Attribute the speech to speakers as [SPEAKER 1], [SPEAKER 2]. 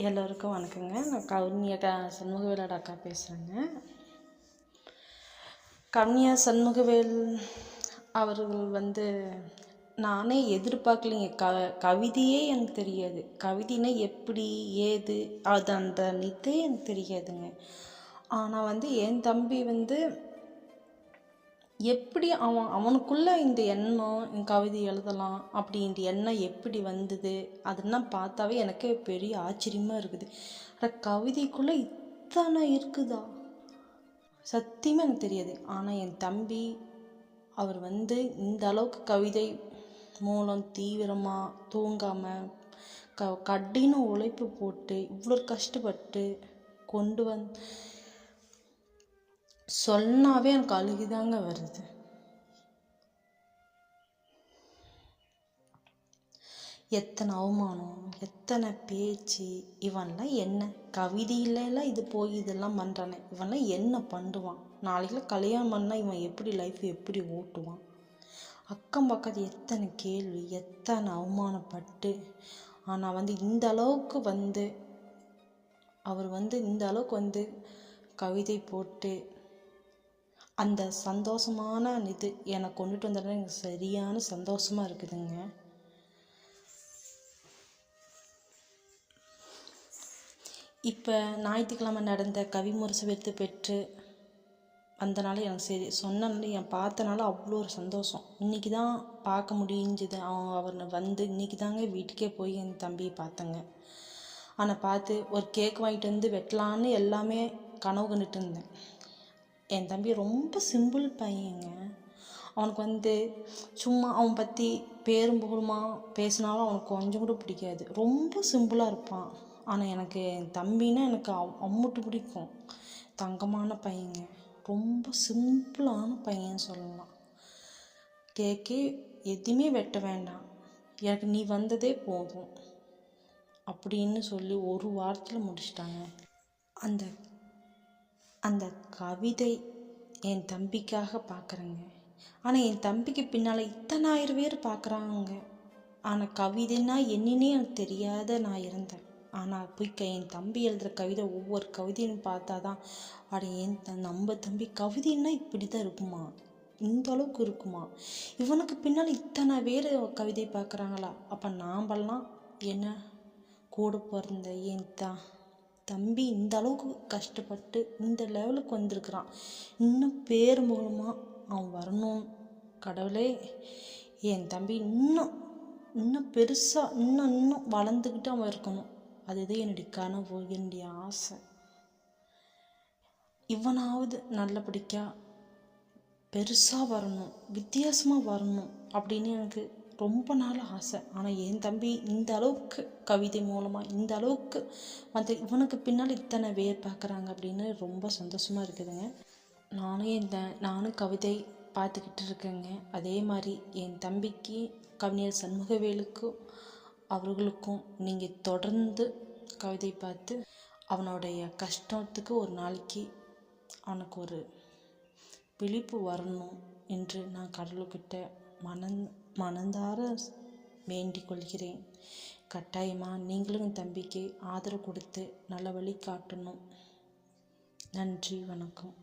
[SPEAKER 1] எல்லோருக்கும் வணக்கங்க. நான் கவுனியா க சண்முகவேலோட அக்கா பேசுகிறேங்க கவுனியா சண்முகவேல் அவர்கள் வந்து நானே எதிர்பார்க்கலைங்க. க கவிதையே எனக்கு தெரியாது. கவிதைனா எப்படி ஏது அது அந்த நித்தே எனக்கு தெரியாதுங்க. ஆனால் வந்து என் தம்பி வந்து எப்படி அவன் அவனுக்குள்ளே இந்த எண்ணம் கவிதை எழுதலாம் அப்படின்ற எண்ணம் எப்படி வந்தது? அதெல்லாம் பார்த்தாவே எனக்கே பெரிய ஆச்சரியமாக இருக்குது. ஆனால் கவிதைக்குள்ளே இத்தனை இருக்குதா? சத்தியமாக எனக்கு தெரியாது. ஆனால் என் தம்பி அவர் வந்து இந்த அளவுக்கு கவிதை மூலம் தீவிரமாக தூங்காமல் க கடின உழைப்பு போட்டு இவ்வளோ கஷ்டப்பட்டு கொண்டு வந் சொன்னாவே எனக்கு அழுகிதாங்க வருது. எத்தனை அவமானம் எத்தனை பேச்சு இவன்லாம் என்ன? கவிதையிலலாம் இது போய் இதெல்லாம் பண்ணுறானே இவன்லாம் என்ன பண்ணுவான்? நாளைக்கு கல்யாணம் பண்ணால் இவன் எப்படி லைஃப் எப்படி ஓட்டுவான்? அக்கம் பக்கத்து எத்தனை கேள்வி எத்தனை அவமானப்பட்டு ஆனால் வந்து இந்த அளவுக்கு வந்து அவர் வந்து இந்த அளவுக்கு வந்து கவிதை போட்டு அந்த சந்தோஷமான இது எனக்கு கொண்டுட்டு வந்தால் எனக்கு சரியான சந்தோஷமாக இருக்குதுங்க. இப்போ ஞாயிற்றுக்கிழமை நடந்த கவிமுரசு விருது பெற்று வந்தனால எனக்கு சரி சொன்னனால என் பார்த்தனால அவ்வளோ ஒரு சந்தோஷம். இன்றைக்கி தான் பார்க்க முடிஞ்சது. அவன் அவர் வந்து இன்றைக்கி தாங்க வீட்டுக்கே போய் என் தம்பியை பார்த்தேங்க. ஆனால் பார்த்து ஒரு கேக் வாங்கிட்டு வந்து வெட்டலான்னு எல்லாமே கனவு கண்டுட்டு இருந்தேன். என் தம்பி ரொம்ப சிம்பிள் பையங்க. அவனுக்கு வந்து சும்மா அவன் பற்றி பேரும் புகழுமா பேசினாலும் அவனுக்கு கொஞ்சம் கூட பிடிக்காது. ரொம்ப சிம்பிளாக இருப்பான். ஆனால் எனக்கு என் தம்பின்னா எனக்கு அவ் அம்முட்டு பிடிக்கும். தங்கமான பையங்க. ரொம்ப சிம்பிளான பையன் சொல்லலாம். கேக்கே எதுவுமே வெட்ட வேண்டாம். எனக்கு நீ வந்ததே போதும். அப்படின்னு சொல்லி ஒரு வாரத்தில் முடிச்சிட்டாங்க. அந்த அந்த கவிதை என் தம்பிக்காக பார்க்குறேங்க ஆனால் என் தம்பிக்கு பின்னால் இத்தனாயிரம் பேர் பார்க்குறாங்க ஆனால் கவிதைன்னா என்னன்னே எனக்கு தெரியாத நான் இருந்தேன். ஆனால் போய் என் தம்பி எழுதுகிற கவிதை ஒவ்வொரு கவிதையும் பார்த்தா தான் அட என் நம்ம தம்பி கவிதைன்னா இப்படி தான் இருக்குமா? இந்த அளவுக்கு இருக்குமா? இவனுக்கு பின்னால் இத்தனை பேர் கவிதை பார்க்குறாங்களா அப்போ நாம்பெல்லாம் என்ன? கூட பிறந்த என் தான் தம்பி இந்த அளவுக்கு கஷ்டப்பட்டு இந்த லெவலுக்கு வந்திருக்கிறான். இன்னும் பேர் மூலமாக அவன் வரணும் கடவுளே என் தம்பி இன்னும் இன்னும் பெருசாக இன்னும் இன்னும் வளர்ந்துக்கிட்டு அவன் இருக்கணும். அதுதான் என்னுடைய கனவு என்னுடைய ஆசை. இவனாவது நல்லபடிக்கா பெருசாக வரணும் வித்தியாசமாக வரணும் அப்படின்னு எனக்கு ரொம்ப நாள் ஆசை. ஆனால் என் தம்பி இந்த அளவுக்கு கவிதை மூலமாக இந்த அளவுக்கு வந்து இவனுக்கு பின்னால் இத்தனை பேர் பார்க்குறாங்க அப்படின்னு ரொம்ப சந்தோஷமாக இருக்குதுங்க. நானும் இந்த நானும் கவிதை பார்த்துக்கிட்டு இருக்கேங்க. அதே மாதிரி என் தம்பிக்கு கவிஞர் சண்முகவேலுக்கும் அவர்களுக்கும் நீங்கள் தொடர்ந்து கவிதை பார்த்து அவனுடைய கஷ்டத்துக்கு ஒரு நாளைக்கு அவனுக்கு ஒரு விழிப்பு வரணும் என்று நான் கடவுள்கிட்ட மனந் மனந்தார வேண்டிக் கொள்கிறேன். கட்டாயமாக நீங்களும் தம்பிக்கு ஆதரவு கொடுத்து நல்ல வழி காட்டணும். நன்றி வணக்கம்.